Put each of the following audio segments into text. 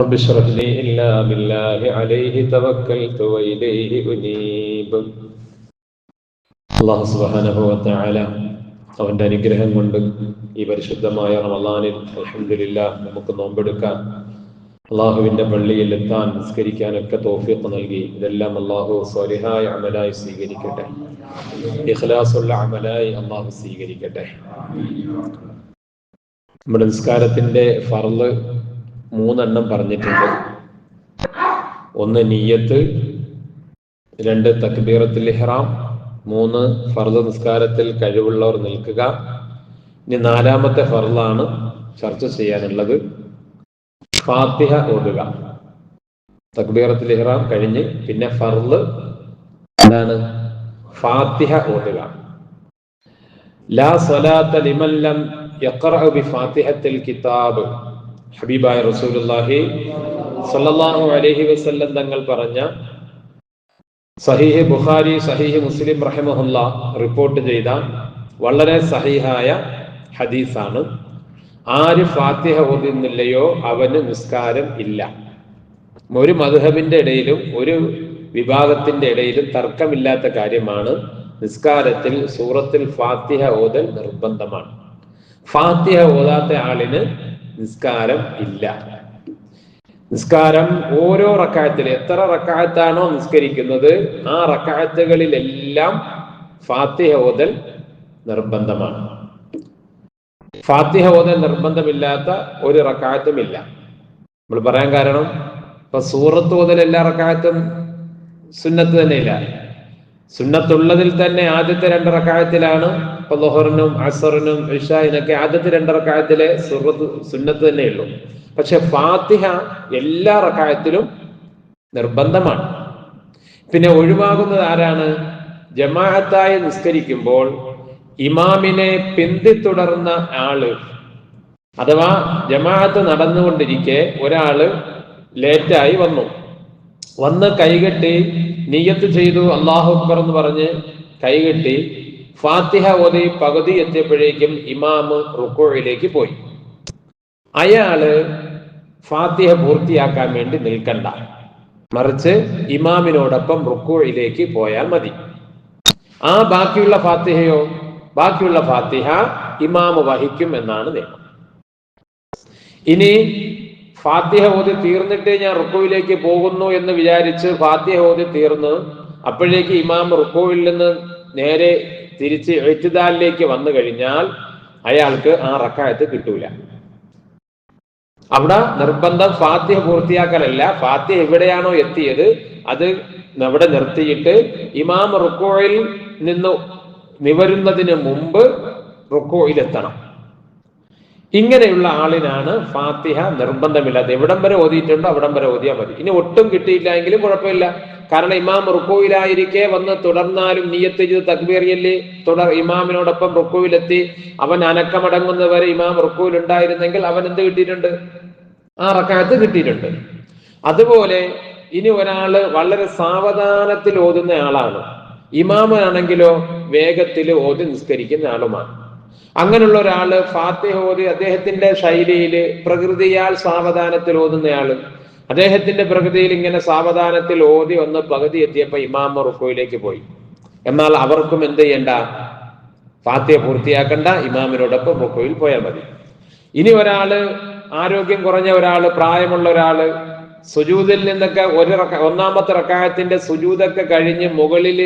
رب اشرح لي إلا بالله عليه توكلت وإليه أنيب അള്ളാഹു സുബ്ഹാനഹു വതആല അവന്റെ അനുഗ്രഹം കൊണ്ട് ഈ പരിശുദ്ധമായ റമളാനിൽ അൽഹംദുലില്ലാ നമുക്ക് നോമ്പെടുക്കാൻ അള്ളാഹുവിന്റെ പള്ളിയിൽ എത്താൻ നിസ്കരിക്കാനൊക്കെ തോഫീഖ് നൽകി ഇതെല്ലാം അള്ളാഹു സ്വലിഹായ അമലായി സ്വീകരിക്കട്ടെ ഇഖ്ലാസുള്ള അമലായി അള്ളാഹു സ്വീകരിക്കട്ടെ നമ്മുടെ നിസ്കാരത്തിന്റെ ഫർള് മൂന്നെണ്ണം പറഞ്ഞിട്ടുണ്ട്. ഒന്ന് നീയത്ത് രണ്ട് തക്ബീറത്തിൽ ഇഹ്റാം മൂന്ന് ഫർദ് നിസ്കാരത്തിൽ കഴിവുള്ളവർ നിൽക്കുക. ഇനി നാലാമത്തെ ഫർദാണ് ചർച്ച ചെയ്യാനുള്ളത്. ഫാത്തിഹ ഓതുക. തക്ബീറത്തിൽ ഇഹ്റാം കഴിഞ്ഞ് പിന്നെ ഫർദ് എന്താണ്? ഫാത്തിഹ ഓതുക. ലാ സ്വലാത്ത ലിമല്ലം ലം ബി ഫാത്തിഹത്തിൽ കിതാബ്. ഹബീബായ റസൂലുള്ളാഹി സല്ലല്ലാഹു അലൈഹി വസല്ലം തങ്ങൾ പറഞ്ഞ സഹീഹ് ബുഖാരി സഹീഹ് മുസ്ലിം റഹിമഹുല്ല റിപ്പോർട്ട് ചെയ്ത വളരെ സഹീഹായ ഹദീസാണ്. ആര് ഫാത്തിഹ ഓതുന്നില്ലയോ അവന് നിസ്കാരം ഇല്ല. ഒരു മധുഹബിന്റെ ഇടയിലും ഒരു വിഭാഗത്തിന്റെ ഇടയിലും തർക്കമില്ലാത്ത കാര്യമാണ്. നിസ്കാരത്തിൽ സൂറത്തിൽ ഫാത്തിഹ ഓതൽ നിർബന്ധമാണ്. ഫാത്തിഹ ഓതാത്ത ആളിന് നിസ്കാരം ഇല്ല. നിസ്കാരം ഓരോ റക്കായത്തിൽ എത്ര റക്കായത്താണോ നിസ്കരിക്കുന്നത് ആ റക്കായത്തുകളിലെല്ലാം ഫാത്തിഹ ഓതൽ നിർബന്ധമാണ്. ഫാത്തിഹ ഓതൽ നിർബന്ധമില്ലാത്ത ഒരു റക്കായത്തും ഇല്ല. നമ്മൾ പറയാൻ കാരണം ഇപ്പൊ സൂറത്ത് ഓതൽ എല്ലാ റക്കായത്തും സുന്നത്ത് തന്നെയില്ല. സുന്നത്തുള്ളതിൽ തന്നെ ആദ്യത്തെ രണ്ട് റക്കായത്തിലാണ് ഇപ്പൊ ലൊഹറിനും അസറിനും ഇഷായിനൊക്കെ ആദ്യത്തെ രണ്ടറക്കായത്തിലെ സുഹൃത്ത് സുന്നത്ത് തന്നെയുള്ളൂ. പക്ഷെ ഫാത്തിഹ എല്ലാ റക്കായത്തിലും നിർബന്ധമാണ്. പിന്നെ ഒഴിവാകുന്നത് ആരാണ്? ജമാഅത്തായി നിസ്കരിക്കുമ്പോൾ ഇമാമിനെ പിന്തിത്തുടർന്ന ആൾ. അഥവാ ജമാഅത്ത് നടന്നുകൊണ്ടിരിക്കെ ഒരാൾ ലേറ്റായി വന്നു. വന്ന് കൈകെട്ടി നീയത്ത് ചെയ്തു അള്ളാഹു അക്ബർ എന്ന് പറഞ്ഞ് കൈകെട്ടി ഫാത്തിഹ ഓതി പകുതി എത്തിയപ്പോഴേക്കും ഇമാമ് റുക്കോയിലേക്ക് പോയി. അയാൾ ഫാത്തിഹ പൂർത്തിയാക്കാൻ വേണ്ടി നിൽക്കണ്ട. മറിച്ച് ഇമാമിനോടൊപ്പം റുക്കോയിലേക്ക് പോയാൽ മതി. ആ ബാക്കിയുള്ള ഫാത്തിഹയോ ബാക്കിയുള്ള ഫാത്തിഹ ഇമാമ് വഹിക്കും എന്നാണ് നിയമം. ഇനി ഫാത്തിഹ ഓതി തീർന്നിട്ട് ഞാൻ റുക്കോയിലേക്ക് പോകുന്നു എന്ന് വിചാരിച്ച് ഫാത്തിഹ ഓതി തീർന്ന് അപ്പോഴേക്ക് ഇമാം റുക്കോയിൽ നിന്ന് നേരെ തിരിച്ച് എഴുത്തുദാലിലേക്ക് വന്നു കഴിഞ്ഞാൽ അയാൾക്ക് ആ റക്കായത്ത് കിട്ടൂല. അവിടെ നിർബന്ധം ഫാത്തിഹ പൂർത്തിയാക്കലല്ല. ഫാത്തിഹ എവിടെയാണോ എത്തിയത് അത് അവിടെ നിർത്തിയിട്ട് ഇമാം റുക്കോയിൽ നിന്ന് നിവരുന്നതിന് മുമ്പ് റുക്കോയിലെത്തണം. ഇങ്ങനെയുള്ള ആളിനാണ് ഫാത്തിഹ നിർബന്ധമില്ലാത്ത. എവിടം വരെ ഓതിയിട്ടുണ്ടോ അവിടം വരെ ഓതിയാൽ മതി. ഇനി ഒട്ടും കിട്ടിയില്ല എങ്കിലും കുഴപ്പമില്ല. കാരണം ഇമാം റുക്കോയിലായിരിക്കെ വന്ന് തുടർന്നാലും നീയത്ത് ചെയ്ത് തക്ബീറിയല്ലേ? തുടർ ഇമാമിനോടൊപ്പം റുക്കോയിലെത്തി അവൻ അനക്കമടങ്ങുന്നവരെ ഇമാം റുക്കോയിൽ ഉണ്ടായിരുന്നെങ്കിൽ അവൻ എന്ത് കിട്ടിയിട്ടുണ്ട്? ആ റക്കാത്ത് കിട്ടിയിട്ടുണ്ട്. അതുപോലെ ഇനി ഒരാൾ വളരെ സാവധാനത്തിൽ ഓതുന്ന ആളാണ്. ഇമാമനാണെങ്കിലോ വേഗത്തിൽ ഓതി നിസ്കരിക്കുന്ന ആളുമാണ്. അങ്ങനെയുള്ള ഒരാൾ ഫാത്തിഹ ഓതി അദ്ദേഹത്തിന്റെ ശൈലിയിൽ പ്രകൃതിയാൽ സാവധാനത്തിൽ ഓതുന്നയാൾ അദ്ദേഹത്തിന്റെ പ്രകൃതിയിൽ ഇങ്ങനെ സാവധാനത്തിൽ ഓതി ഒന്ന് പകുതി എത്തിയപ്പോ ഇമാമ റുക്കോയിലേക്ക് പോയി. എന്നാൽ അവർക്കും എന്ത് ചെയ്യണ്ട? ഫാത്തിയ പൂർത്തിയാക്കണ്ട. ഇമാമിനോടൊപ്പം റുക്കോയിൽ പോയാൽ മതി. ഇനി ഒരാൾ ആരോഗ്യം കുറഞ്ഞ ഒരാൾ പ്രായമുള്ള ഒരാൾ സുജൂതിൽ നിന്നൊക്കെ ഒരു ഒന്നാമത്തെ റക്കായത്തിന്റെ സുജൂതൊക്കെ കഴിഞ്ഞ് മുകളിൽ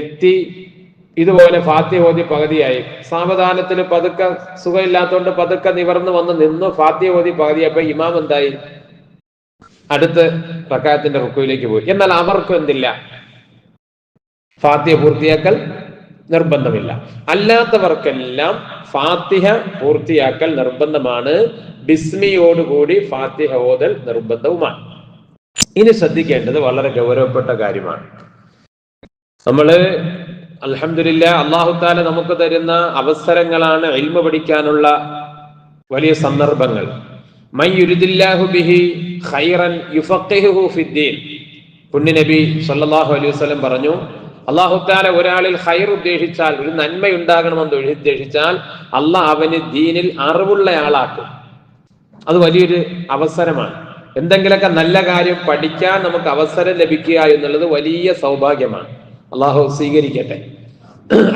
എത്തി ഇതുപോലെ ഫാത്തിഹ ഓതി പകുതിയായി. സാവധാനത്തിൽ പതുക്കെ സുഖമില്ലാത്തതുകൊണ്ട് പതുക്കെ നിവർന്ന് വന്ന് നിന്ന്. ഫാത്തിഹ ഓതി പകുതിയായപ്പോ ഇമാം എന്തായി? അടുത്ത് റക്കായത്തിന്റെ റുക്കുവിലേക്ക് പോയി. എന്നാൽ അവർക്കും എന്തില്ല? ഫാത്തിഹ പൂർത്തിയാക്കൽ നിർബന്ധമില്ല. അല്ലാത്തവർക്കെല്ലാം ഫാത്തിഹ പൂർത്തിയാക്കൽ നിർബന്ധമാണ്. ബിസ്മിയോടുകൂടി ഫാത്തിഹ ഓതൽ നിർബന്ധവുമാണ്. ഇനി ശ്രദ്ധിക്കേണ്ടത് വളരെ ഗൗരവപ്പെട്ട കാര്യമാണ്. നമ്മൾ അലഹമില്ല അള്ളാഹുത്താല നമുക്ക് തരുന്ന അവസരങ്ങളാണ് എൽമ പഠിക്കാനുള്ള വലിയ സന്ദർഭങ്ങൾ. പുണ്യനബി സല്ലല്ലാഹു അലൈഹി വസല്ലം പറഞ്ഞു അള്ളാഹുത്താല ഒരാളിൽ ഹൈർ ഉദ്ദേശിച്ചാൽ ഒരു നന്മ ഉണ്ടാകണമെന്ന് ഉദ്ദേശിച്ചാൽ അള്ളാഹ് അവന് ദീനിൽ അറിവുള്ള ആളാക്കും അത് വലിയൊരു അവസരമാണ്. എന്തെങ്കിലുമൊക്കെ നല്ല കാര്യം പഠിക്കാൻ നമുക്ക് അവസരം ലഭിക്കുക എന്നുള്ളത് വലിയ സൗഭാഗ്യമാണ്. അള്ളാഹു സ്വീകരിക്കട്ടെ.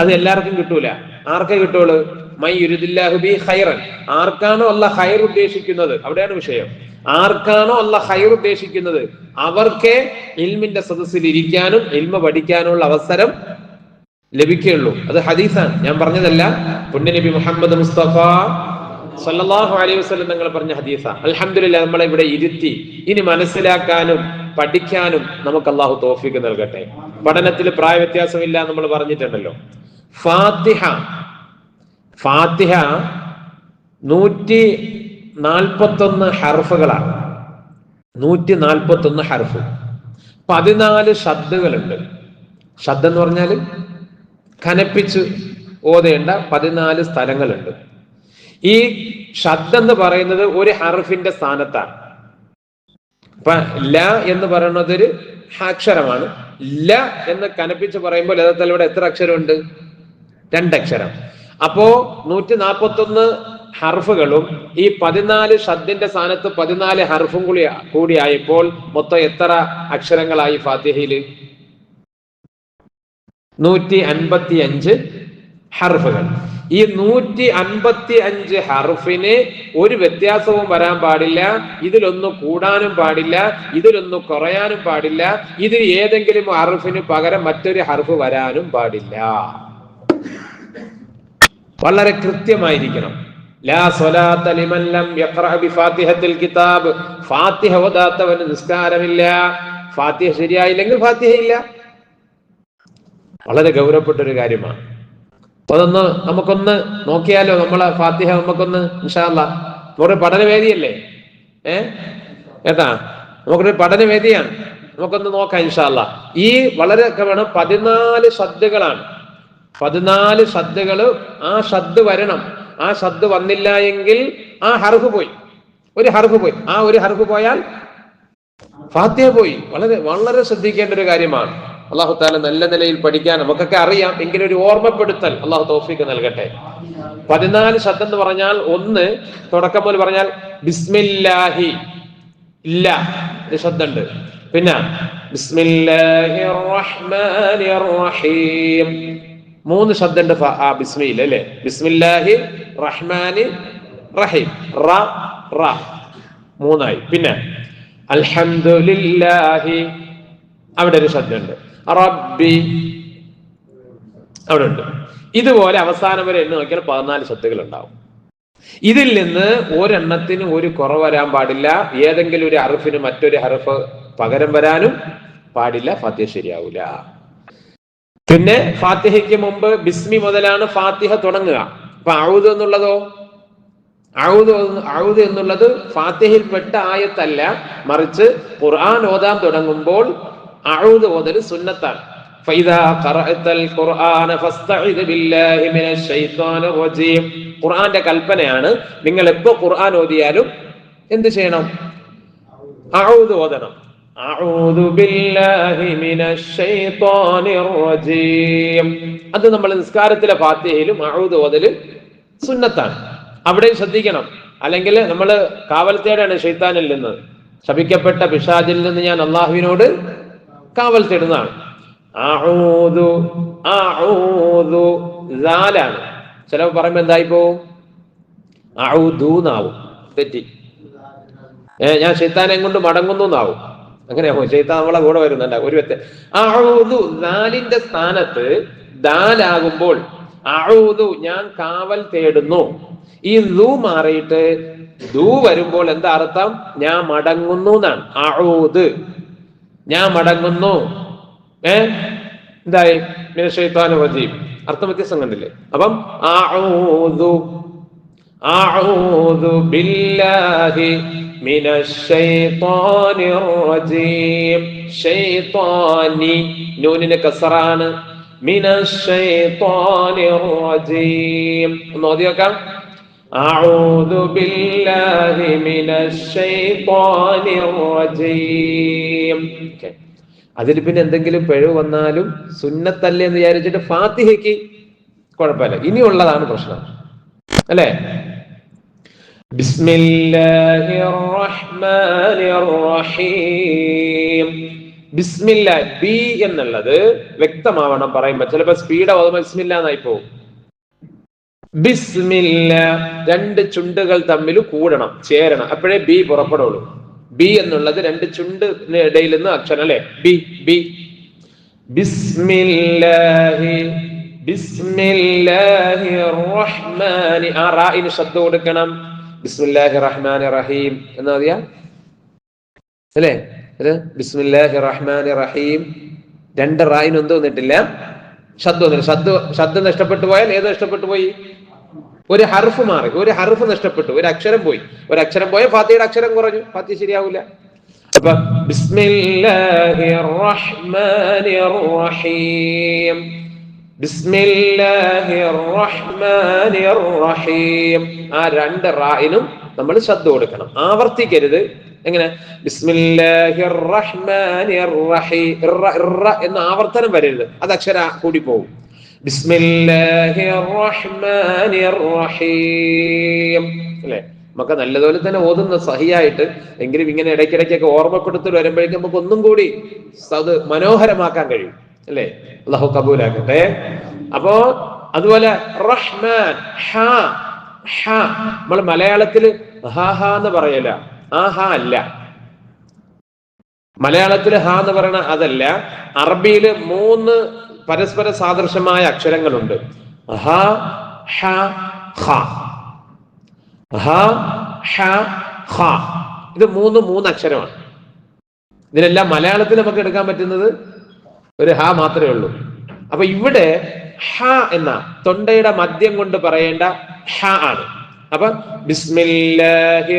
അത് എല്ലാവർക്കും കിട്ടൂല. ആർക്കേ കിട്ടുള്ളൂ? മൈ യുരുദില്ലാഹുബി ഹൈറൻ ആർക്കാണോ അല്ല ഹൈർ ഉദ്ദേശിക്കുന്നത്? അവിടെയാണ് വിഷയം. ആർക്കാണോ അല്ല ഹൈർ ഉദ്ദേശിക്കുന്നത്? അവർക്കേ ഇൽമിന്റെ സദസ്സിൽ ഇരിക്കാനും ഇൽമ പഠിക്കാനുള്ള അവസരം ലഭിക്കുകയുള്ളൂ. അത് ഹദീസാണ്. ഞാൻ പറഞ്ഞതല്ല. പുണ്യനബി മുഹമ്മദ് മുസ്തഫ സല്ലല്ലാഹു അലൈഹി വസല്ലം നിങ്ങൾ പറഞ്ഞ ഹദീസ അൽഹംദുലില്ലാ നമ്മളെ ഇവിടെ ഇരുത്തി ഇനി മനസ്സിലാക്കാനും പഠിക്കാനും നമുക്ക് അള്ളാഹു തോഫിക്ക് നൽകട്ടെ. പഠനത്തിൽ പ്രായ വ്യത്യാസമില്ല നമ്മൾ പറഞ്ഞിട്ടുണ്ടല്ലോ. ഫാത്തിഹ ഫാത്തിഹ നൂറ്റി നാൽപ്പത്തൊന്ന് ഹർഫുകളാണ്. നൂറ്റി നാൽപ്പത്തൊന്ന് ഹർഫ്. പതിനാല് ഷദ്ദുകളുണ്ട് ഷദ്ദ് എന്ന് പറഞ്ഞാൽ കനപ്പിച്ച് ഓതേണ്ട പതിനാല് സ്ഥലങ്ങളുണ്ട്. ഈ ഷദ്ദ് എന്ന് പറയുന്നത് ഒരു ഹർഫിന്റെ സ്ഥാനത്താണ്. അപ്പൊ ല എന്ന് പറയുന്നത് ഒരു അക്ഷരമാണ്. ല എന്ന് കനപ്പിച്ച് പറയുമ്പോൾ യഥാർത്ഥത്തിൽ ഇവിടെ എത്ര അക്ഷരമുണ്ട്? രണ്ടക്ഷരം. അപ്പോ നൂറ്റി നാൽപ്പത്തൊന്ന് ഹർഫുകളും ഈ പതിനാല് ഷദ്ദിന്റെ സ്ഥാനത്ത് പതിനാല് ഹർഫും കൂടി കൂടിയായപ്പോൾ മൊത്തം എത്ര അക്ഷരങ്ങളായി ഫാത്തിഹയിൽ? നൂറ്റി അൻപത്തി അഞ്ച് ഹർഫുകൾ. ഈ നൂറ്റി അൻപത്തി അഞ്ച് ഹർഫിന് ഒരു വ്യത്യാസവും വരാൻ പാടില്ല. ഇതിലൊന്നും കൂടാനും പാടില്ല. ഇതിലൊന്നും കുറയാനും പാടില്ല. ഇതിൽ ഏതെങ്കിലും ഹർഫിന് പകരം മറ്റൊരു ഹർഫ് വരാനും പാടില്ല. വളരെ കൃത്യമായിരിക്കണം. കിതാബ്. ഫാത്തിഹ ഓതാത്തവന് നിസ്കാരമില്ല. ഫാത്തിഹ ശരിയായില്ലെങ്കിൽ ഫാത്തിഹ ഇല്ല വളരെ ഗൗരവപ്പെട്ട ഒരു കാര്യമാണ്. അപ്പൊ അതൊന്ന് നമുക്കൊന്ന് നോക്കിയാലോ നമ്മളെ ഫാത്തിഹ നമുക്കൊന്ന് ഇൻഷാല്ല നമുക്കൊരു പഠനവേദിയല്ലേ? ഏ? ഏട്ടാ നമുക്കൊരു പഠനവേദിയാണ്. നമുക്കൊന്ന് നോക്കാം ഇൻഷാല്ല ഈ വളരെ വേണം പതിനാല് ശ്രദ്ധകളാണ് പതിനാല് ശ്രദ്ധകൾ ആ ശ്രദ്ധ വരണം. ആ ശ്രദ്ധ വന്നില്ല എങ്കിൽ ആ ഹർഫ് പോയി. ഒരു ഹർഫ് പോയി. ആ ഒരു ഹർഫ് പോയാൽ ഫാത്തിഹ പോയി. വളരെ വളരെ ശ്രദ്ധിക്കേണ്ട ഒരു കാര്യമാണ്. അള്ളാഹു താല നല്ല നിലയിൽ പഠിക്കാൻ നമുക്കൊക്കെ അറിയാം. എങ്കിലും ഒരു ഓർമ്മപ്പെടുത്തൽ അള്ളാഹു തോഫിക്ക് നൽകട്ടെ. പതിനാല് ശബ്ദം എന്ന് പറഞ്ഞാൽ ഒന്ന് തുടക്കം പോലെ പറഞ്ഞാൽ ബിസ്മില്ലാഹി. ഇല്ല. ഒരു ശബ്ദമുണ്ട്. പിന്നെ ബിസ്മില്ലാഹിർ റഹ്മാനിർ റഹീം. മൂന്ന് ശബ്ദമുണ്ട് ബിസ്മിയിൽ അല്ലെ? ബിസ്മില്ലാഹി റഹ്മാനി റഹീം. റ റ. മൂന്നായി. പിന്നെ അൽഹംദുലില്ലാഹി. അവിടെ ഒരു ശബ്ദമുണ്ട്. റബ്ബി. അവിടെ ഉണ്ട്. ഇതുപോലെ അവസാനം വരെ എന്ന് നോക്കിയാൽ പതിനാല് ശബ്ദങ്ങൾ ഉണ്ടാവും ഇതിൽ നിന്ന് ഒരെണ്ണത്തിന് ഒരു കുറവ് വരാൻ പാടില്ല. ഏതെങ്കിലും ഒരു അറിഫിന് മറ്റൊരു ഹർഫ് പകരം വരാനും പാടില്ല. ഫാത്തിഹ ശരിയാവൂല. പിന്നെ ഫാത്തിഹയ്ക്ക് മുമ്പ് ബിസ്മി മുതലാണ് ഫാത്തിഹ തുടങ്ങുക അപ്പൊ ഔദ് എന്നുള്ളതോ ഔദ് ഔദ് എന്നുള്ളത് ഫാത്തിഹയിൽ പെട്ട ആയത്തല്ല മറിച്ച് ഖുർആൻ ഓതാൻ തുടങ്ങുമ്പോൾ ഔദ് ഓതൽ സുന്നത്താണ് فإذا قرأت القرآن فاستعذ بالله من الشيطان الرجيم ഖുർആന്റെ കൽപ്പനയാണ് നിങ്ങൾ എപ്പോ ഖുർആൻ ഓതിയാലും എന്ത് ചെയ്യണം അഊദ് ഓതണം അത് നമ്മൾ നിസ്കാരത്തിലെ ഫാത്തിഹയിലും അഴുത് ഓതൽ സുന്നത്താണ്. അവിടെയും ശ്രദ്ധിക്കണം. അല്ലെങ്കിൽ നമ്മൾ കാവൽത്തേടാണ് ഷെയ്ത്താനിൽ നിന്ന്. ശപിക്കപ്പെട്ട പിഷാജിൽ നിന്ന് ഞാൻ അള്ളാഹുവിനോട് കാവൽ തേടുന്നതാണ് ലാലാണ് ചിലവ് പറയുമ്പോ എന്തായി പോവും തെറ്റി. ഞാൻ ശൈത്താനെ കൊണ്ട് മടങ്ങുന്നു എന്നാവും അങ്ങനെയാവും ഷെയ്ത്താൻ നമ്മളെ കൂടെ വരുന്നുണ്ട്. ഒരു വ്യക്തി. അഴുതു ദാലിന്റെ സ്ഥാനത്ത് ദാലാകുമ്പോൾ അഴുതു ഞാൻ കാവൽ തേടുന്നു. ഈ ദൂ മാറിയിട്ട് ദൂ വരുമ്പോൾ എന്താ അർത്ഥം? ഞാൻ മടങ്ങുന്നു എന്നാണ്. അഴുത് ഞാൻ മടങ്ങുന്നു. ഏ? എന്തായി? ഷെയ്ത്താന് റജീം. അർത്ഥം വ്യത്യാസം കണ്ടില്ലേ? അപ്പം أعوذ بالله من الشيطان الرجيم شيطاني نون كسران من الشيطان الرجيم نوديك أعوذ بالله من الشيطان الرجيم okay. അതിൽ പിന്നെ എന്തെങ്കിലും പിഴവ് വന്നാലും സുന്നത്തല്ലേ എന്ന് വിചാരിച്ചിട്ട് ഫാത്തിഹയ്ക്ക് കുഴപ്പമില്ല ഇനിയുള്ളതാണ് പ്രശ്നം അല്ലേ ബിസ്മില്ലാഹിർ റഹ്മാനിർ റഹീം ബിസ്മില്ല ബി എന്നുള്ളത് വ്യക്തമാവണം പറയുമ്പോ. ചിലപ്പോ സ്പീഡ് ആവുമ്പോ ബിസ്മില്ല എന്നായി പോകും ബിസ്മില്ല രണ്ട് ചുണ്ടുകൾ തമ്മിൽ കൂടണം ചേരണം. അപ്പോഴേ ബി പുറപ്പെടുള്ളൂ. ബി എന്നുള്ളത് രണ്ട് ചുണ്ട് ഇടയിൽ നിന്ന് അക്ഷരം അല്ലെ? B B. ബിസ്മില്ലാഹി ബിസ്മില്ലാഹി റഹ്മാനി ആ റായിന് ശബ്ദം കൊടുക്കണം. ബിസ്മില്ലാഹി റഹ്മാനി റഹീം എന്ന് മതിയാ? അല്ലേ? ബിസ്മില്ലാഹി റഹ്മാനി റഹീം രണ്ട് റായിന് ഒന്നും വന്നിട്ടില്ല. ശബ്ദം വന്നില്ല. ശബ്ദം ശബ്ദം നഷ്ടപ്പെട്ടു പോയാൽ ഏത് നഷ്ടപ്പെട്ടു പോയി? ഒരു ഹർഫ് മാറി. ഒരു ഹർഫ് നഷ്ടപ്പെട്ടു. ഒരു അക്ഷരം പോയി. ഒരു അക്ഷരം പോയ ഫാത്തിയുടെ അക്ഷരം കുറഞ്ഞു. ഫാത്തി ശരിയാവില്ല. അപ്പൊ ബിസ്മില്ലാഹി റഹ്മാൻ റഹീം ബിസ്മില്ലാഹിർ റഹ്മാനിർ റഹീം ആ രണ്ട് റായിനും നമ്മൾ ശബ്ദം കൊടുക്കണം. ആവർത്തിക്കരുത്. എങ്ങനെ? ബിസ്മില്ലാഹിർ റഹ്മാനിർ റഹീം എന്ന ആവർത്തനം വരരുത്. അത് അക്ഷര കൂടി പോകും ബിസ്മില്ലാഹിർ റഹ്മാനിർ റഹീം അല്ലേ? നമുക്ക് നല്ലതുപോലെ തന്നെ ഓതുന്ന സഹിയായിട്ട് എങ്കിലും ഇങ്ങനെ ഇടയ്ക്കിടയ്ക്കൊക്കെ ഓർമ്മപ്പെടുത്തൽ വരുമ്പോഴേക്കും നമുക്ക് ഒന്നും കൂടി അത് മനോഹരമാക്കാൻ കഴിയും. അല്ലേ? അള്ളാഹു കബൂലാക്കട്ടെ. അപ്പോ അതുപോലെ റഹ്മാൻ ഹാ ഹാ. നമ്മൾ മലയാളത്തിൽ ഹാ ഹാ എന്ന് പറയല ആ ഹാ അല്ല. മലയാളത്തിൽ ഹാ എന്ന് പറയണ അതല്ല. അറബിയിൽ മൂന്ന് പരസ്പര സാദൃശ്യമായ അക്ഷരങ്ങളുണ്ട്. ഹ ഹ ഹ. ഹ ഹ ഹ. ഇത് മൂന്ന് മൂന്ന് അക്ഷരമാണ്. ഇതിനെല്ലാം മലയാളത്തിൽ നമുക്ക് എടുക്കാൻ പറ്റുന്നത് ഒരു ഹ മാത്രമേ ഉള്ളൂ. അപ്പൊ ഇവിടെ ഹ എന്ന തൊണ്ടയുടെ മദ്യം കൊണ്ട് പറയേണ്ട ഹ ആണ്. അപ്പൊ ബിസ്മില്ലാഹി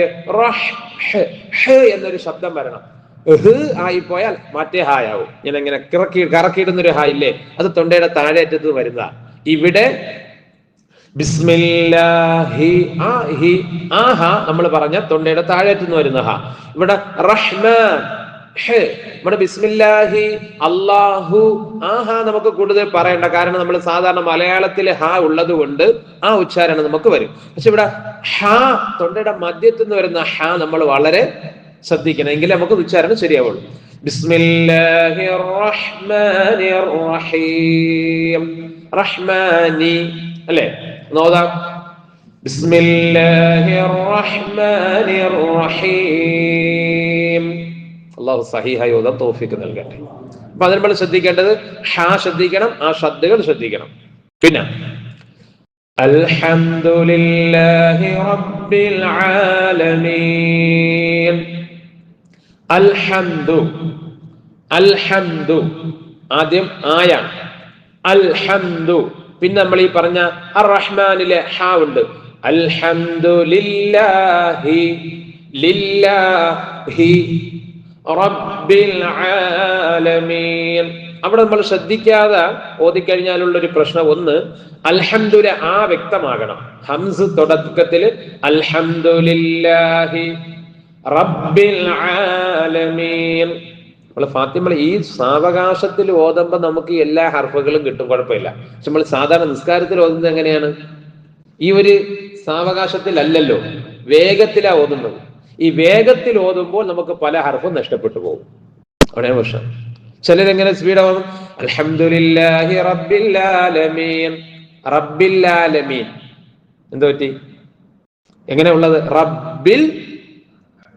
എന്നൊരു ശബ്ദം വരണം. ആയി പോയാൽ മറ്റേ ഹായ് ആവും ഞാൻ ഇങ്ങനെ കിറക്കി കറക്കിയിടുന്നൊരു ഹായ് ഇല്ലേ? അത് തൊണ്ടയുടെ താഴേറ്റത്ത് വരുന്ന. ഇവിടെ ബിസ്മില്ലാഹി ആ ഹി ആ ഹ നമ്മൾ പറഞ്ഞ തൊണ്ടയുടെ താഴേറ്റുനിന്ന് വരുന്ന ഹ. ഇവിടെ റഹ്മാൻ നമ്മുടെ ബിസ്മില്ലാഹി അള്ളാഹു ആ ഹാ നമുക്ക് കൂടുതൽ പറയണ്ട. കാരണം നമ്മൾ സാധാരണ മലയാളത്തിൽ ഹാ ഉള്ളത് കൊണ്ട് ആ ഉച്ചാരണം നമുക്ക് വരും. പക്ഷെ ഇവിടെ ഹാ തൊണ്ടയുടെ മധ്യത്തിൽ നിന്ന് വരുന്ന ഹാ നമ്മൾ വളരെ ശ്രദ്ധിക്കണം. എങ്കിലേ നമുക്ക് ഉച്ചാരണം ശരിയാവുള്ളൂ. ബിസ്മില്ലാഹി റഹ്മാനിർ റഹീം റഹ്മാനി. അല്ലേ? നോദാം റഹീം അള്ളാഹു സഹിഹായി തോഫിക്ക് നൽകട്ടെ. അപ്പൊ അതിന് നമ്മൾ ശ്രദ്ധിക്കേണ്ടത് ഹാ ശ്രദ്ധിക്കണം ആ ശ്രദ്ധകൾ ശ്രദ്ധിക്കണം. പിന്നെ അൽഹംദുലില്ലാഹി റബ്ബിൽ ആലമീൻ. അൽഹംദു അൽഹംദു ആദ്യം ആയാണ്. അൽഹംദു പിന്നെ നമ്മൾ ഈ പറഞ്ഞ അർ റഹ്മാനിലെ ഹാ ഉണ്ട്. അൽഹംദുലില്ലാഹി ലില്ലാഹി റബ്ബിൽ ആലമീൻ അവിടെ നമ്മൾ ശ്രദ്ധിക്കാതെ ഓതിക്കഴിഞ്ഞാലുള്ള ഒരു പ്രശ്നം ഒന്ന് അൽഹംദുല ആ വ്യക്തമാകണം. ഹംസ് തുടക്കത്തിൽ അൽഹംദുലില്ലാഹി റബ്ബിൽ ആലമീൻ. ഫാത്തിമ ഈ സാവകാശത്തിൽ ഓതുമ്പോൾ നമുക്ക് എല്ലാ ഹർഫുകളും കിട്ടും കുഴപ്പമില്ല. പക്ഷെ നമ്മൾ സാധാരണ നിസ്കാരത്തിൽ ഓതുന്നത് എങ്ങനെയാണ്? ഈ ഒരു സാവകാശത്തിലല്ലല്ലോ വേഗത്തിലാ ഓതുന്നത്. ഈ വേഗത്തിൽ ഓതുമ്പോൾ നമുക്ക് പല ഹർഫും നഷ്ടപ്പെട്ടു പോകും. വർഷം പ്രശ്നം. ചിലരെങ്ങനെ സ്പീഡാവും ആലമീൻ എന്ത് പറ്റി? എങ്ങനെയുള്ളത് റബ്ബിൽ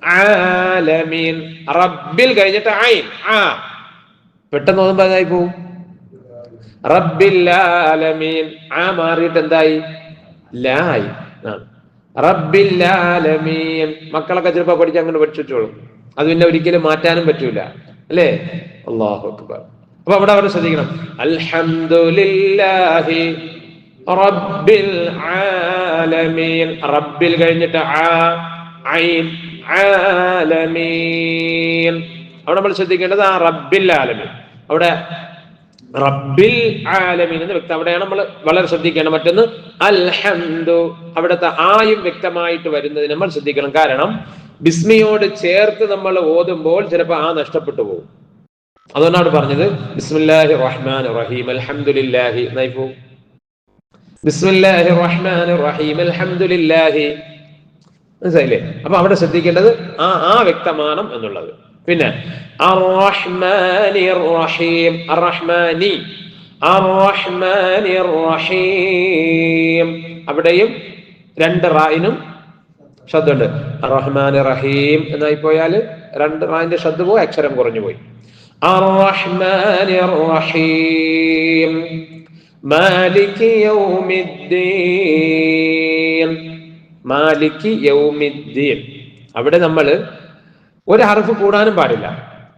ആലമീൻ. റബ്ബിൽ കഴിഞ്ഞിട്ട് ആയി ആ. പെട്ടെന്ന് ഓതുമ്പോ അതായി പോവും? റബ്ബിൽ ആലമീൻ ആ മാറിയിട്ട് എന്തായി? ലായി റബ്ബിൽ ആലമീൻ മക്കളൊക്കെ ചിലപ്പോ പഠിച്ച് അങ്ങനെ പഠിച്ചോളും അത് പിന്നെ ഒരിക്കലും മാറ്റാനും പറ്റൂല. അല്ലേ? അള്ളാഹു അക്ബർ. അപ്പൊ അവിടെ അവർ ശ്രദ്ധിക്കണം. അൽഹംദുലില്ലാഹി റബ്ബിൽ ആലമീൻ റബ്ബിൽ കഴിഞ്ഞിട്ട് ആ ഐൻ ആലമീൻ. അവിടെ നമ്മൾ ശ്രദ്ധിക്കേണ്ടത് ആ റബ്ബിൽ ആലമീൻ അവിടെ റബ്ബിൽ ആലമീൻ എന്ന് വ്യക്തം. അവിടെയാണ് നമ്മൾ വളരെ ശ്രദ്ധിക്കേണ്ടത്. മറ്റൊന്ന് അൽഹംദു. അവിടുത്തെ ആയും വ്യക്തമായിട്ട് വരുന്നതിന് നമ്മൾ ശ്രദ്ധിക്കണം. കാരണം ബിസ്മിയോട് ചേർത്ത് നമ്മൾ ഓതുമ്പോൾ ചിലപ്പോൾ ആ നഷ്ടപ്പെട്ടു പോകും. അതുകൊണ്ടാണ് പറഞ്ഞത്. ബിസ്മില്ലാഹി റഹ്മാൻ റഹീം അൽഹംദുലില്ലാഹി. എന്നായി പോകും ബിസ്മില്ലാഹി റഹ്മാൻ റഹീം അൽഹംദുലില്ലാഹി. മനസ്സിലായില്ലേ? അപ്പൊ അവിടെ ശ്രദ്ധിക്കേണ്ടത് ആ ആ വ്യക്തമാനം എന്നുള്ളത്. പിന്നെ അറഹ്മാനി റഹീം അറഹ്മാനി അവിടെയും രണ്ട് റായിനും ശബ്ദമുണ്ട്. റഹ്മാൻ റഹീം എന്നായി പോയാൽ രണ്ട് റായിന്റെ ശബ്ദ പോയി അക്ഷരം കുറഞ്ഞു പോയി. മാലിക് യൗമിദ്ദീൻ. മാലിക് യൗമിദ്ദീൻ. അവിടെ നമ്മൾ ഒരു ഹർഫ് കൂടാനും പാടില്ല.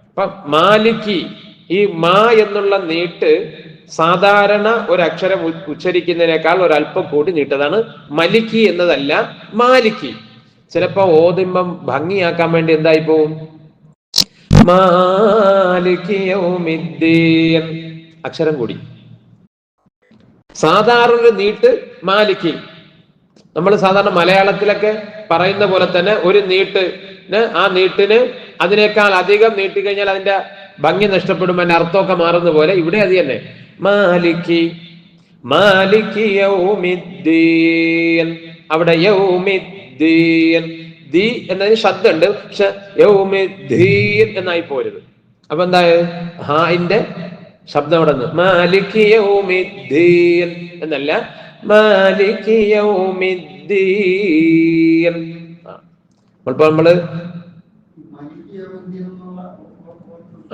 അപ്പൊ മാലിക്കി ഈ മാ എന്നുള്ള നീട്ട് സാധാരണ ഒരു അക്ഷരം ഉച്ചരിക്കുന്നതിനേക്കാൾ ഒരല്പം കൂടി നീട്ടതാണ്. മലിക്കി എന്നതല്ല മാലിക്കി. ചിലപ്പോ ഓതുമ്പം ഭംഗിയാക്കാൻ വേണ്ടി എന്തായി പോവും. അക്ഷരം കൂടി. സാധാരണ ഒരു നീട്ട് മാലിക്കി. നമ്മൾ സാധാരണ മലയാളത്തിലൊക്കെ പറയുന്ന പോലെ തന്നെ ഒരു നീട്ട് ആ നീട്ടിന് അതിനേക്കാൾ അധികം നീട്ടിക്കഴിഞ്ഞാൽ അതിന്റെ ഭംഗി നഷ്ടപ്പെടും അതിന്റെ അർത്ഥമൊക്കെ മാറുന്ന പോലെ ഇവിടെ അത് തന്നെ. മാലിക്കി മാലിക്കി യൗമിദ്ദീൻ. അവിടെ യൗമിദ്ദീൻ. ദി എന്നതിന് ശബ്ദമുണ്ട് പക്ഷെ യൗമിദ്ദീൻ എന്നായി പോരുത്. അപ്പൊ എന്തായത് ഹായിന്റെ ശബ്ദം അവിടെ നിന്ന്. മാലിക്കി യൗമിദ്ദീൻ എന്നല്ല മാലിക്കി യൗമിദ്ദീൻ. അപ്പോൾ നമ്മൾ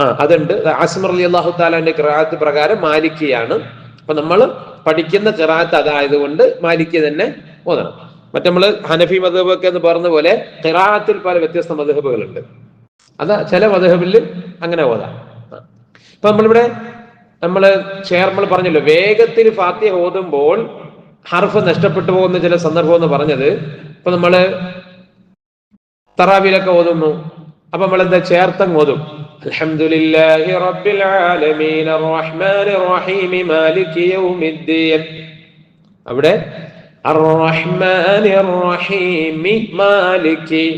ആ അതുണ്ട്. ആസിമർ അലി അള്ളാഹു താലാന്റെ കിറാത്ത് പ്രകാരം മാലിക്കിയാണ്. അപ്പൊ നമ്മൾ പഠിക്കുന്ന ചിറാത്ത് അതായത് കൊണ്ട് മാലിക്ക തന്നെ ഓതണം. മറ്റേ നമ്മൾ ഹനഫി മധുബൊക്കെ എന്ന് പറഞ്ഞ പോലെ കിറാത്തിൽ പല വ്യത്യസ്ത മധുഹബുകളുണ്ട് അതാ ചില മധുഹബിൽ അങ്ങനെ ഓതാം. ഇപ്പൊ നമ്മളിവിടെ നമ്മൾ ചേർ നമ്മൾ പറഞ്ഞല്ലോ വേഗത്തിൽ ഫാത്തിഹ ഓതുമ്പോൾ ഹർഫ് നഷ്ടപ്പെട്ടു പോകുന്ന ചില സന്ദർഭം എന്ന് പറഞ്ഞത് ഇപ്പൊ നമ്മൾ തറാവിലൊക്കെ ഓതുന്നു. അപ്പൊ നമ്മൾ എന്താ ചേർത്തങ്ങ് ഓതും. അൽഹംദുലില്ലാഹി റബ്ബിൽ ആലമീൻ. അർറഹ്മാനിർ റഹീം മാലികി യൗമിദ്ദീൻ. അവിടെ അർറഹ്മാനിർ റഹീം മാലികി.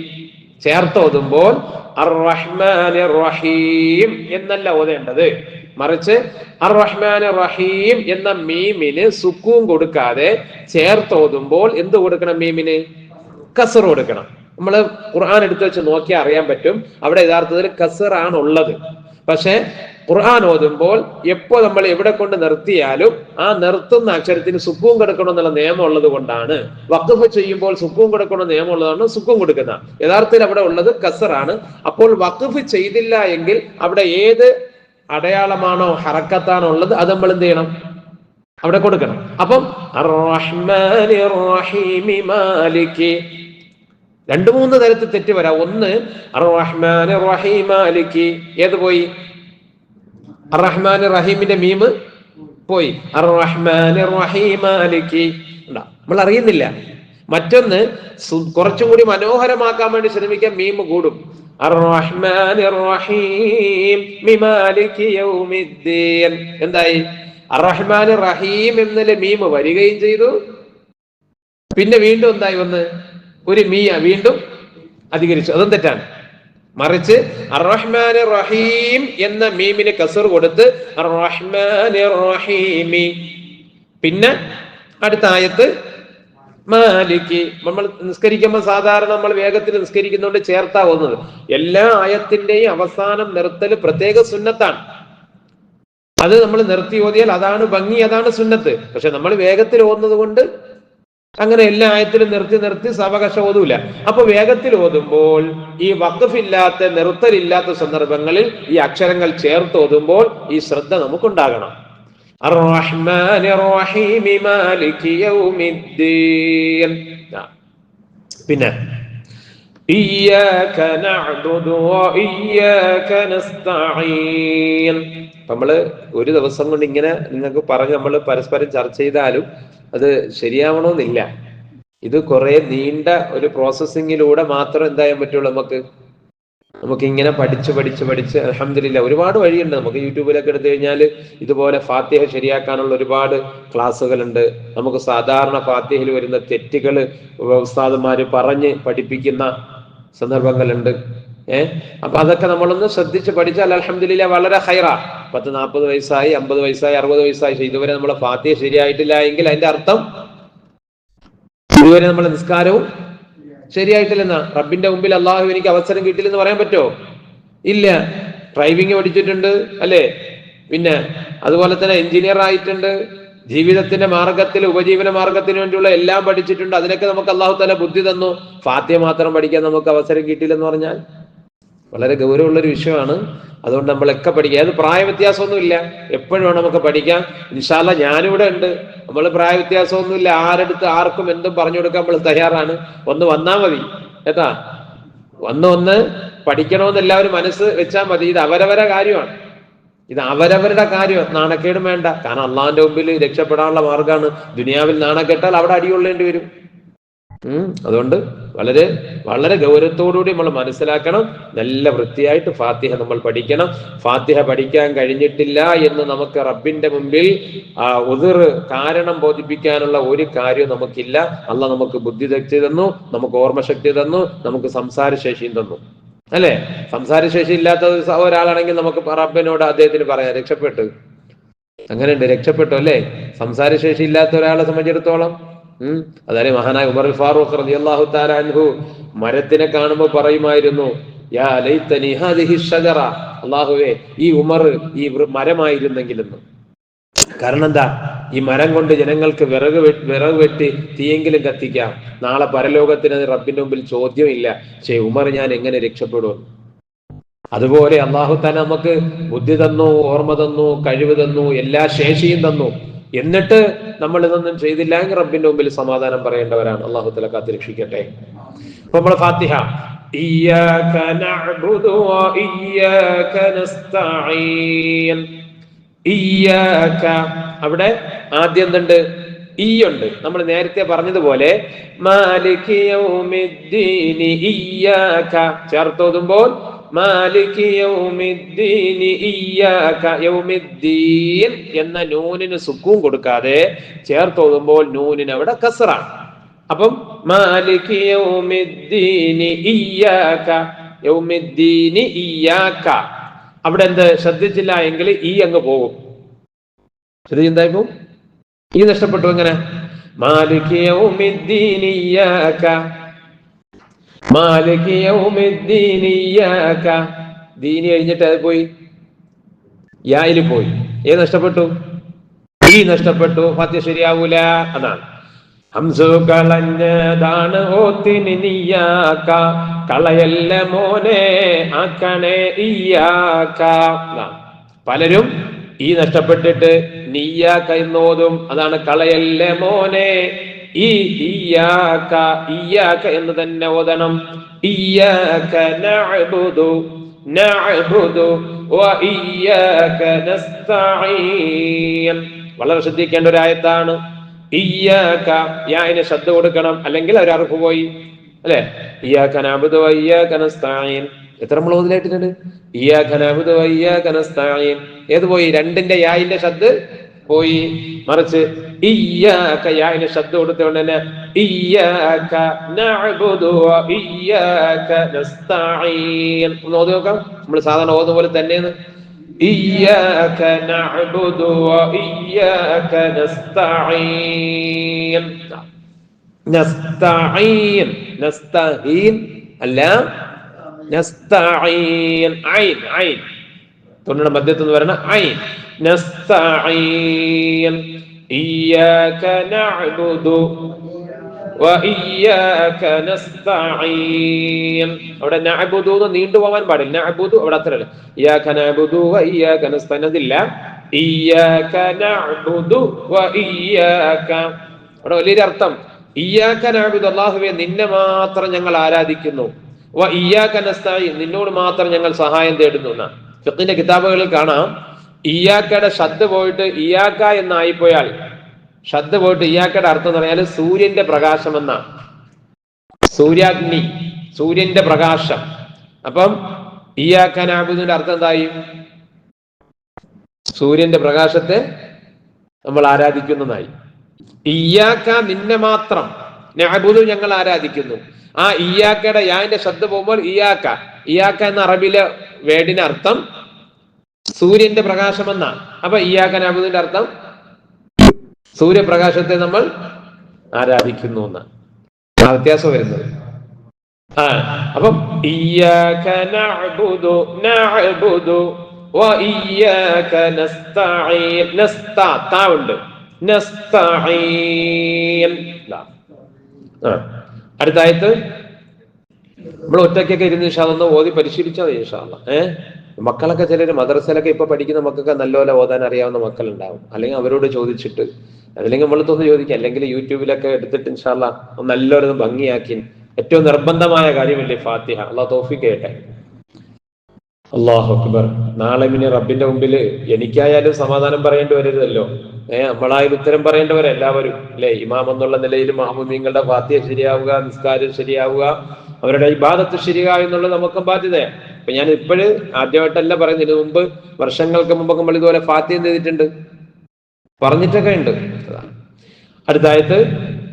ചേർത്ത് ഓതുമ്പോൾ റഹീം എന്നല്ല ഓതേണ്ടത്. മറിച്ച് അർറഹ്മാനിർ റഹീം എന്ന മീമിന് സുക്കൂൻ കൊടുക്കാതെ ചേർത്ത് ഓതുമ്പോൾ എന്ത് കൊടുക്കണം മീമിന്? കസർ കൊടുക്കണം. നമ്മൾ ഖുർആൻ എടുത്തു വെച്ച് നോക്കിയാൽ അറിയാൻ പറ്റും. അവിടെ യഥാർത്ഥത്തിൽ കസറാണ് ഉള്ളത് പക്ഷേ ഖുർആൻ ഓതുമ്പോൾ എപ്പോ നമ്മൾ എവിടെ കൊണ്ട് നിർത്തിയാലും ആ നിർത്തുന്ന അക്ഷരത്തിന് സുക്കൂൻ കൊടുക്കണം എന്നുള്ള നിയമം ഉള്ളത് കൊണ്ടാണ്. വഖഫ് ചെയ്യുമ്പോൾ സുക്കൂൻ കൊടുക്കണം നിയമം ഉള്ളതാണ് സുക്കൂൻ കൊടുക്കുന്ന. യഥാർത്ഥത്തിൽ അവിടെ ഉള്ളത് കസറാണ്. അപ്പോൾ വഖഫ് ചെയ്തില്ല എങ്കിൽ അവിടെ ഏത് അടയാളമാണോ ഹറക്കത്താണോ ഉള്ളത് അത് നമ്മൾ എന്ത് ചെയ്യണം? അവിടെ കൊടുക്കണം. അപ്പം രണ്ടു മൂന്ന് തരത്തിൽ തെറ്റ് വരാം. ഒന്ന് അർറഹ്മാൻ റഹീം അലിക്ക് ഏത് പോയി? റഹ്മാൻ റഹീമിന്റെ മീമ് പോയി. അർറഹ്മാൻ റഹീം അലിക്ക് നമ്മൾ അറിയുന്നില്ല. മറ്റൊന്ന് കുറച്ചും കൂടി മനോഹരമാക്കാൻ വേണ്ടി ശ്രമിക്കാൻ മീമ് കൂടും. എന്തായി? അറഹ്മാൻ റഹീം എന്നതിലെ മീമ് വരികയും ചെയ്തു. പിന്നെ വീണ്ടും എന്തായി വന്ന്? ഒരു മീയ വീണ്ടും അധികരിച്ചു. അതും തെറ്റാണ്. മറിച്ച് അറഹ്മാൻ റഹീം എന്ന മീമിന് കസർ കൊടുത്ത് റഹീമി പിന്നെ അടുത്ത ആയത്ത് മാലിക്ക് നമ്മൾ നിസ്കരിക്കുമ്പോൾ സാധാരണ നമ്മൾ വേഗത്തിൽ നിസ്കരിക്കുന്നതുകൊണ്ട് ചേർത്താ പോകുന്നത്. എല്ലാ ആയത്തിന്റെയും അവസാനം നിർത്തൽ പ്രത്യേക സുന്നത്താണ്. അത് നമ്മൾ നിർത്തി ഓതിയാൽ അതാണ് ഭംഗി അതാണ് സുന്നത്ത്. പക്ഷെ നമ്മൾ വേഗത്തിൽ ഓതുന്നത് കൊണ്ട് അങ്ങനെ എല്ലാ ആയത്തിലും നിർത്തി നിർത്തി സാവകാശ ഓതൂല. അപ്പൊ വേഗത്തിൽ ഓതുമ്പോൾ ഈ വക്കഫില്ലാത്ത നിർത്തലില്ലാത്ത സന്ദർഭങ്ങളിൽ ഈ അക്ഷരങ്ങൾ ചേർത്ത് ഓതുമ്പോൾ ഈ ശ്രദ്ധ നമുക്കുണ്ടാകണം. പിന്നെ ഇയ്യാക നഅബ്ദു വ ഇയ്യാക നസ്തഈൻ. നമ്മൾ ഒരു ദിവസം കൊണ്ട് ഇങ്ങനെ നിങ്ങൾക്ക് പറഞ്ഞ് നമ്മൾ പരസ്പരം ചർച്ച ചെയ്താലും അത് ശരിയാവണമെന്നില്ല. ഇത് കുറെ നീണ്ട ഒരു പ്രോസസ്സിങ്ങിലൂടെ മാത്രം എന്തായാൻ പറ്റുള്ളൂ നമുക്ക്? നമുക്ക് ഇങ്ങനെ പഠിച്ച് പഠിച്ച് പഠിച്ച് അലഹമില്ല ഒരുപാട് വഴിയുണ്ട്. നമുക്ക് യൂട്യൂബിലൊക്കെ എടുത്തു കഴിഞ്ഞാൽ ഇതുപോലെ ഫാത്തിഹ ശരിയാക്കാനുള്ള ഒരുപാട് ക്ലാസ്സുകളുണ്ട്. നമുക്ക് സാധാരണ ഫാത്തിഹയിൽ വരുന്ന തെറ്റുകൾ ഉസ്താദന്മാര് പറഞ്ഞ് പഠിപ്പിക്കുന്ന സന്ദർഭങ്ങളുണ്ട്. ഏഹ് അപ്പൊ അതൊക്കെ നമ്മളൊന്ന് ശ്രദ്ധിച്ച് പഠിച്ചാൽ അലഹമില്ല വളരെ ഹൈറാ പത്ത് നാൽപ്പത് വയസ്സായി അമ്പത് വയസ്സായി അറുപത് വയസ്സായി. ഇതുവരെ നമ്മൾ ഫാത്തിഹ ശരിയായിട്ടില്ല എങ്കിൽ അതിന്റെ അർത്ഥം ഇതുവരെ നമ്മളെ നിസ്കാരവും ശരിയായിട്ടില്ലെന്ന. റബ്ബിന്റെ മുമ്പിൽ അള്ളാഹു എനിക്ക് അവസരം കിട്ടില്ലെന്ന് പറയാൻ പറ്റുമോ ഇല്ല. ഡ്രൈവിംഗ് പഠിച്ചിട്ടുണ്ട് അല്ലേ? പിന്നെ അതുപോലെ തന്നെ എഞ്ചിനീയർ ആയിട്ടുണ്ട്. ജീവിതത്തിന്റെ മാർഗത്തിൽ ഉപജീവന മാർഗത്തിന് വേണ്ടിയുള്ള എല്ലാം പഠിച്ചിട്ടുണ്ട്. അതിനൊക്കെ നമുക്ക് അള്ളാഹു തല ബുദ്ധി തന്നു. ഫാത്യ മാത്രം പഠിക്കാൻ നമുക്ക് അവസരം കിട്ടിയില്ലെന്ന് പറഞ്ഞാൽ. വളരെ ഗൗരവമുള്ള ഒരു വിഷയമാണ്. അതുകൊണ്ട് നമ്മളൊക്കെ പഠിക്കുക അത് പ്രായ വ്യത്യാസമൊന്നുമില്ല എപ്പോഴും വേണം നമുക്ക് പഠിക്കാം. ഇൻഷാല്ല ഞാനിവിടെ ഉണ്ട്. നമ്മൾ പ്രായ വ്യത്യാസമൊന്നുമില്ല ആരെടുത്ത് ആർക്കും എന്തും പറഞ്ഞു കൊടുക്കാൻ നമ്മൾ തയ്യാറാണ്. ഒന്ന് വന്നാൽ മതി. ഏതാ വന്ന് ഒന്ന് പഠിക്കണമെന്ന് എല്ലാവരും മനസ്സ് വെച്ചാൽ മതി. ഇത് അവരവരെ കാര്യമാണ്. ഇത് അവരവരുടെ കാര്യം നാണക്കേടും വേണ്ട. കാരണം അള്ളാഹിന്റെ മുമ്പിൽ രക്ഷപ്പെടാനുള്ള മാർഗമാണ് ദുനിയാവിൽ നാണക്കെട്ടാൽ അവിടെ അടികൊള്ളേണ്ടി വരും. അതുകൊണ്ട് വളരെ വളരെ ഗൗരവത്തോടുകൂടി നമ്മൾ മനസ്സിലാക്കണം. നല്ല വൃത്തിയായിട്ട് ഫാത്തിഹ നമ്മൾ പഠിക്കണം. ഫാത്തിഹ പഠിക്കാൻ കഴിഞ്ഞിട്ടില്ല എന്ന് നമുക്ക് റബ്ബിന്റെ മുമ്പിൽ ഉതിർ കാരണം ബോധിപ്പിക്കാനുള്ള ഒരു കാര്യവും നമുക്കില്ല. അല്ല നമുക്ക് ബുദ്ധിശക്തി തന്നു നമുക്ക് ഓർമ്മശക്തി തന്നു നമുക്ക് സംസാരശേഷിയും തന്നു. അല്ലെ? സംസാരശേഷി ഇല്ലാത്ത ഒരാളാണെങ്കിൽ നമുക്ക് റബ്ബിനോട് അദ്ദേഹത്തിന് പറയാം രക്ഷപ്പെട്ടു. അങ്ങനെയുണ്ട് രക്ഷപ്പെട്ടു അല്ലേ? സംസാരശേഷി ഇല്ലാത്ത ഒരാളെ സംബന്ധിച്ചിടത്തോളം അതായത് മഹാനായ ഉമർ ഫാറൂഖ് റളിയല്ലാഹു അള്ളാഹു അൻഹു മരത്തിനെ കാണുമ്പോൾ പറയുമായിരുന്നു അള്ളാഹുവേ ഈ ഉമർ ഈ മരമായിരുന്നെങ്കിലെന്ന്. കാരണം എന്താ? ഈ മരം കൊണ്ട് ജനങ്ങൾക്ക് വിറക് വിറക് വെട്ടി തീയെങ്കിലും കത്തിക്കാം. നാളെ പരലോകത്തിന് റബ്ബിന്റെ മുമ്പിൽ ചോദ്യമില്ല. ചേ ഉമർ ഞാൻ എങ്ങനെ രക്ഷപ്പെടും? അതുപോലെ അള്ളാഹു തന്നെ നമുക്ക് ബുദ്ധി തന്നു ഓർമ്മ തന്നു കഴിവ് തന്നു എല്ലാ ശേഷിയും തന്നു. എന്നിട്ട് നമ്മൾ ഇതൊന്നും ചെയ്തില്ലെങ്കിൽ റബ്ബിന്റെ മുമ്പിൽ സമാധാനം പറയേണ്ടവരാണ്. അള്ളാഹു തല കാത്തിരക്ഷിക്കട്ടെ. അപ്പൊ നമ്മൾ ഫാത്തിഹ. അവിടെ ആദ്യം എന്തുണ്ട്? ഈ ഉണ്ട്. നമ്മൾ നേരത്തെ പറഞ്ഞതുപോലെ ചേർത്തോതുമ്പോൾ മാലിക് യൗമിദ്ദീനി ഇയ്യാക യൗമിദ്ദീൻ എന്ന നൂനിന് സുക്കൂൻ കൊടുക്കാതെ ചേർത്തോതുമ്പോൾ നൂനിന് അവിടെ കസറാണ്. അപ്പം മാലിക് യൗമിദ്ദീനി ഇയ്യാക യൗമിദ്ദീനി ഇയ്യാക. അവിടെ എന്ത്? ശ്രദ്ധിച്ചില്ല എങ്കിൽ ഈ അങ്ങ് പോകും. ശ്രദ്ധിച്ച് എന്തായിപ്പോ ഈ നഷ്ടപ്പെട്ടു എങ്ങനെ? മാലിക് യൗമിദ്ദീനി ഇയ്യാക മാലിക് ഇയ്യാക. ദീനി കഴിഞ്ഞിട്ട് അത് പോയി. യായിൽ പോയി. ഏത് നഷ്ടപ്പെട്ടു? ഈ നഷ്ടപ്പെട്ടു. ഫാത്യ ശരിയാവൂല അതാണ്. ഹംസു കളഞ്ഞതാണ് ഓത്തിന് നീയാക്ക കളയല്ല മോനെ ആക്കണേ ഈയാക്ക പലരും ഈ നഷ്ടപ്പെട്ടിട്ട് നീയാക്ക എന്നോതും അതാണ് കളയല്ല മോനെ ഈ ഇയ്യാക ഈയാക്ക എന്ന് തന്നെ ഓതണം. ഈയാക്ക നഅ്ബുദു നഅ്ബുദു വഇയ്യാക നസ്തഈൻ. വളരെ ശ്രദ്ധിക്കേണ്ട ഒരു ആയത്താണ്. ഇയ്യാക്ക യായിന് ശ്രദ്ധ കൊടുക്കണം. അല്ലെങ്കിൽ അവർ അറുപ്പ് പോയി. അല്ലെ? ഇയ്യാക്ക നഅ്ബുദു വഇയ്യാക നസ്തഈൻ. എത്ര നമ്മൾ ഓതിലായിട്ടുണ്ട്? ഇയ്യാക്ക നഅ്ബുദു വഇയ്യാക നസ്തഈൻ. ഏത് പോയി? രണ്ടിന്റെ യായിന്റെ ശ്രദ്ധ പോയി. മറിച്ച് ഇയ്യാക ശബ്ദം ഇയ്യാക നഅബുദു വ ഇയ്യാക നോക്കാം. നമ്മൾ സാധാരണ ഓതുന്ന പോലെ തന്നെ ഇയ്യാക നഅബുദു വ ഇയ്യാക അല്ല നസ്തഈൻ. ഐൻ ഐൻ. വരണ ഐൻ. നഅ്ബുദു വഇയ്യാക നസ്തഈൻ അവിടെ നഅ്ബുദു എന്ന് നീണ്ടുപോകാൻ പാടില്ല. നഅ്ബുദു അവിടെ അത്രയല്ല ഇയ്യാക നഅ്ബുദു വഇയ്യാക നസ്തഈൻ അതില്ല. ഇയ്യാക നഅ്ബുദു വഇയ്യാക അവിടെ വലിയൊരു അർത്ഥം. ഇയ്യാക നഅ്ബുദു അല്ലാഹുവേ നിന്നെ മാത്രം ഞങ്ങൾ ആരാധിക്കുന്നു. വഇയ്യാക നസ്തഈൻ നിന്നോട് മാത്രം ഞങ്ങൾ സഹായം തേടുന്നു ഫിഖിന്റെ കിതാബുകളിൽ കാണാം. ഇയ്യാക്കയുടെ ശ്രദ്ധ പോയിട്ട് ഇയാക്ക എന്നായിപ്പോയാൽ ശ്രദ്ധ പോയിട്ട് ഇയാക്കയുടെ അർത്ഥം എന്ന് പറഞ്ഞാൽ സൂര്യന്റെ പ്രകാശം എന്നാണ് സൂര്യാഗ്നി സൂര്യന്റെ പ്രകാശം. അപ്പം ഇയാക്കാനാബുദിന്റെ അർത്ഥം എന്തായി? സൂര്യന്റെ പ്രകാശത്തെ നമ്മൾ ആരാധിക്കുന്നതായി. ഇയാക്ക നിന്നെ മാത്രം നാബുദു ഞങ്ങൾ ആരാധിക്കുന്നു. ആ ഇയാക്കയുടെ യാന്റെ ശ്രദ്ധ പോകുമ്പോൾ ഇയാക്ക. ഇയാക്ക എന്ന അറബിലെ വേടിന് അർത്ഥം സൂര്യന്റെ പ്രകാശമെന്ന. അപ്പൊ ഇയാക്ക നഅബുദിന്റെ അർത്ഥം? സൂര്യപ്രകാശത്തെ നമ്മൾ ആരാധിക്കുന്നു എന്ന ആ വ്യത്യാസം വരുന്നത്. ആ അപ്പം ഇയ്യാക നഅ്ബുദു നഅ്ബുദു വ ഇയ്യാക നസ്തഈൻ. നസ്ത ഉണ്ട്. നസ്തഈൻ. ദാ. ആ. അടുത്ത ആയത്ത്. നമ്മൾ ഒറ്റയ്ക്കൊക്കെ ഇരുന്ന് ഇഷാദൊന്ന് ഓതി പരിശീലിച്ചാൽ ഇഷാല്ല ഏഹ് മക്കളൊക്കെ ചിലർ മദ്രസയിലൊക്കെ ഇപ്പൊ പഠിക്കുന്ന മക്കൾക്ക് നല്ലപോലെ ഓതാൻ അറിയാവുന്ന മക്കളുണ്ടാവും. അല്ലെങ്കിൽ അവരോട് ചോദിച്ചിട്ട് അല്ലെങ്കിൽ നമ്മളത്തൊന്ന് തോന്നി ചോദിക്കുക അല്ലെങ്കിൽ യൂട്യൂബിലൊക്കെ എടുത്തിട്ട് ഇൻഷാല്ല നല്ലൊരു ഭംഗിയാക്കി ഏറ്റവും നിർബന്ധമായ കാര്യമല്ലേ ഫാത്തിഹ. അള്ളാഹ് തോഫിക്ക് കേട്ടെ. അള്ളാഹു അക്ബർ. നാളെ പിന്നെ റബ്ബിന്റെ മുമ്പിൽ എനിക്കായാലും സമാധാനം പറയേണ്ടി വരരുതല്ലോ. ഏഹ് നമ്മളായാലും ഉത്തരം പറയേണ്ടവരെ എല്ലാവരും. അല്ലെ? ഇമാം എന്നുള്ള നിലയിൽ മാമുമീങ്ങളുടെ ഫാത്തിഹ ശരിയാവുക നിസ്കാരം ശരിയാവുക അവരുടെ ഇബാദത്ത് ശരിയാവുക എന്നുള്ളത് നമുക്കും ബാധ്യതയാണ്. അപ്പൊ ഞാൻ ഇപ്പോഴ് ആദ്യമായിട്ടല്ല പറയുന്നത്. മുമ്പ് വർഷങ്ങൾക്ക് മുമ്പ് നമ്മൾ ഇതുപോലെ എന്ത് ചെയ്തിട്ടുണ്ട്? പറഞ്ഞിട്ടൊക്കെ ഉണ്ട്. അടുത്തായത്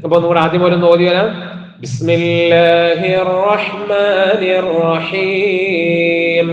അപ്പൊ നമ്മുടെ ആദ്യം ഒരു ഓതി വരാം. ബിസ്മില്ലാഹിർ റഹ്മാനിർ റഹീം.